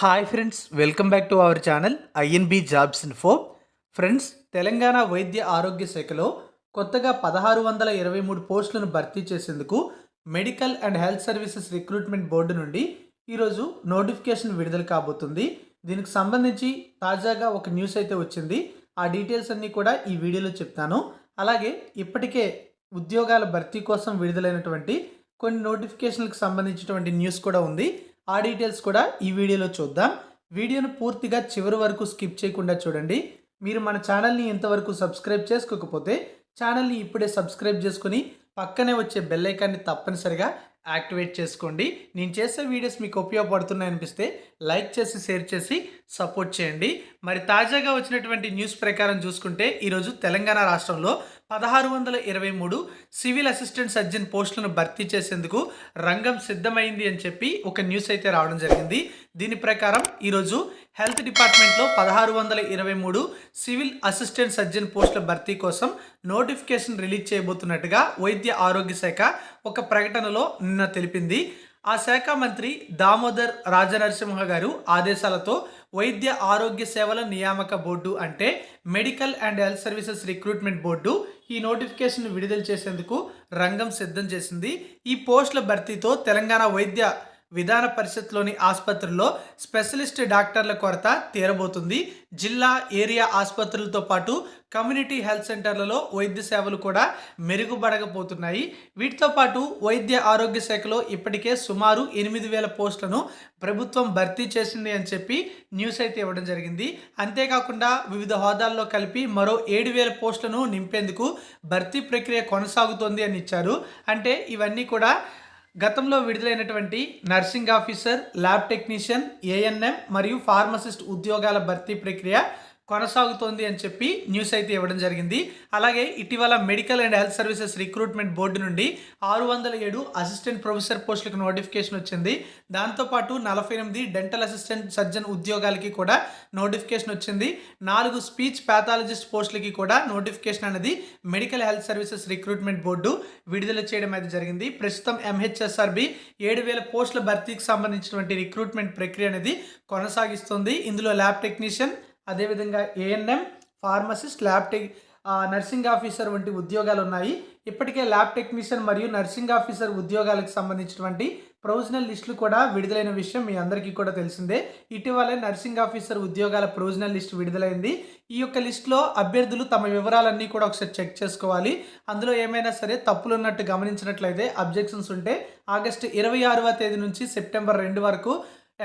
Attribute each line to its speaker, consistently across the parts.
Speaker 1: Hi friends welcome back to our channel INB jobs info friends Telangana వైద్య ఆరోగ్య శాఖలో కొత్తగా పదహారు వందల ఇరవై మూడు పోస్టులను భర్తీ చేసేందుకు medical and health services recruitment board నుండి ఈరోజు నోటిఫికేషన్ విడుదల కాబోతుంది. దీనికి సంబంధించి తాజాగా ఒక న్యూస్ అయితే వచ్చింది. ఆ డీటెయిల్స్ అన్నీ కూడా ఈ వీడియోలో చెప్తాను. అలాగే ఇప్పటికే ఉద్యోగాల భర్తీ కోసం విడుదలైనటువంటి కొన్ని నోటిఫికేషన్లకు సంబంధించినటువంటి న్యూస్ కూడా ఉంది. ఆ డీటెయిల్స్ కూడా ఈ వీడియోలో చూద్దాం. వీడియోను పూర్తిగా చివరి వరకు స్కిప్ చేయకుండా చూడండి. మీరు మన ఛానల్ని ఎంతవరకు సబ్స్క్రైబ్ చేసుకోకపోతే ఛానల్ని ఇప్పుడే సబ్స్క్రైబ్ చేసుకుని పక్కనే వచ్చే బెల్ ఐకాన్ని తప్పనిసరిగా యాక్టివేట్ చేసుకోండి. నేను చేసే వీడియోస్ మీకు ఉపయోగపడుతున్నాయి అనిపిస్తే లైక్ చేసి షేర్ చేసి సపోర్ట్ చేయండి. మరి తాజాగా వచ్చినటువంటి న్యూస్ ప్రకారం చూసుకుంటే ఈరోజు తెలంగాణ రాష్ట్రంలో పదహారు వందల ఇరవై మూడు సివిల్ అసిస్టెంట్ సర్జన్ పోస్టులను భర్తీ చేసేందుకు రంగం సిద్ధమైంది అని చెప్పి ఒక న్యూస్ అయితే రావడం జరిగింది. దీని ప్రకారం ఈరోజు హెల్త్ డిపార్ట్మెంట్లో పదహారు వందల ఇరవై మూడు సివిల్ అసిస్టెంట్ సర్జన్ పోస్టుల భర్తీ కోసం నోటిఫికేషన్ రిలీజ్ చేయబోతున్నట్టుగా వైద్య ఆరోగ్య శాఖ ఒక ప్రకటనలో నిన్న తెలిపింది. ఆ శాఖ మంత్రి దామోదర్ రాజనరసింహ గారు ఆదేశాలతో వైద్య ఆరోగ్య సేవల నియామక బోర్డు అంటే medical and health services recruitment board ఈ నోటిఫికేషన్ విడుదల చేసేందుకు రంగం సిద్ధం చేసింది. ఈ పోస్టుల భర్తీతో తెలంగాణ వైద్య విధాన పరిషత్లోని ఆసుపత్రుల్లో స్పెషలిస్ట్ డాక్టర్ల కొరత తీరబోతుంది. జిల్లా ఏరియా ఆసుపత్రులతో పాటు కమ్యూనిటీ హెల్త్ సెంటర్లలో వైద్య సేవలు కూడా మెరుగుపడకపోతున్నాయి. వీటితో పాటు వైద్య ఆరోగ్య శాఖలో ఇప్పటికే సుమారు ఎనిమిది వేల పోస్టులను ప్రభుత్వం భర్తీ చేసింది అని చెప్పి న్యూస్ అయితే ఇవ్వడం జరిగింది. అంతేకాకుండా వివిధ హోదాల్లో కలిపి మరో ఏడు వేల పోస్టులను నింపేందుకు భర్తీ ప్రక్రియ కొనసాగుతోంది అని ఇచ్చారు. అంటే ఇవన్నీ కూడా గతంలో విడుదలైనటువంటి nursing officer lab technician ANM మరియు ఫార్మసిస్ట్ ఉద్యోగాల భర్తీ ప్రక్రియ కొనసాగుతోంది అని చెప్పి న్యూస్ అయితే ఇవ్వడం జరిగింది. అలాగే ఇటీవల medical and health services recruitment board నుండి ఆరు వందల ఏడు అసిస్టెంట్ ప్రొఫెసర్ పోస్టులకు నోటిఫికేషన్ వచ్చింది. దాంతోపాటు నలభై ఎనిమిది డెంటల్ అసిస్టెంట్ సర్జన్ ఉద్యోగాలకి కూడా నోటిఫికేషన్ వచ్చింది. నాలుగు స్పీచ్ ప్యాథాలజిస్ట్ పోస్టులకి కూడా నోటిఫికేషన్ అనేది medical health services recruitment board విడుదల చేయడం అయితే జరిగింది. ప్రస్తుతం ఎంహెచ్ఎస్ఆర్బి ఏడు వేల పోస్టుల భర్తీకి సంబంధించినటువంటి రిక్రూట్మెంట్ ప్రక్రియ అనేది కొనసాగిస్తుంది. ఇందులో ల్యాబ్ టెక్నీషియన్ అదేవిధంగా ANM pharmacist lab tech nursing officer వంటి ఉద్యోగాలు ఉన్నాయి. ఇప్పటికే ల్యాబ్ టెక్నీషియన్ మరియు నర్సింగ్ ఆఫీసర్ ఉద్యోగాలకు సంబంధించినటువంటి ప్రొవిజనల్ లిస్టులు కూడా విడుదలైన విషయం మీ అందరికీ కూడా తెలిసిందే. ఇటీవలే నర్సింగ్ ఆఫీసర్ ఉద్యోగాల ప్రొవిజనల్ లిస్ట్ విడుదలైంది. ఈ యొక్క లిస్టులో అభ్యర్థులు తమ వివరాలన్నీ కూడా ఒకసారి చెక్ చేసుకోవాలి. అందులో ఏమైనా సరే తప్పులు ఉన్నట్టు గమనించినట్లయితే అబ్జెక్షన్స్ ఉంటే ఆగస్టు ఇరవై ఆరవ తేదీ నుంచి సెప్టెంబర్ రెండు వరకు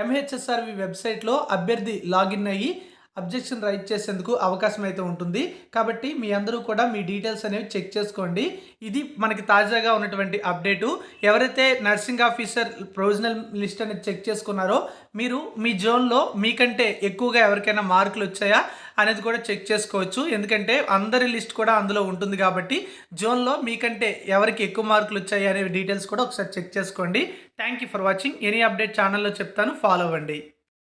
Speaker 1: ఎంహెచ్ఎస్ఆర్వి వెబ్సైట్లో అభ్యర్థి లాగిన్ అయ్యి అబ్జెక్షన్ రైట్ చేసేందుకు అవకాశం అయితే ఉంటుంది. కాబట్టి మీ అందరూ కూడా మీ డీటెయిల్స్ అనేవి చెక్ చేసుకోండి. ఇది మనకి తాజాగా ఉన్నటువంటి అప్డేటు. ఎవరైతే నర్సింగ్ ఆఫీసర్ ప్రొవిజనల్ లిస్ట్ అనేది చెక్ చేసుకున్నారో మీరు మీ జోన్లో మీకంటే ఎక్కువగా ఎవరికైనా మార్కులు వచ్చాయా అనేది కూడా చెక్ చేసుకోవచ్చు. ఎందుకంటే అందరి లిస్ట్ కూడా అందులో ఉంటుంది కాబట్టి జోన్లో మీకంటే ఎవరికి ఎక్కువ మార్కులు వచ్చాయి అనే డీటెయిల్స్ కూడా ఒకసారి చెక్ చేసుకోండి. Thank you for watching any update ఛానల్లో చెప్తాను. ఫాలో అవ్వండి.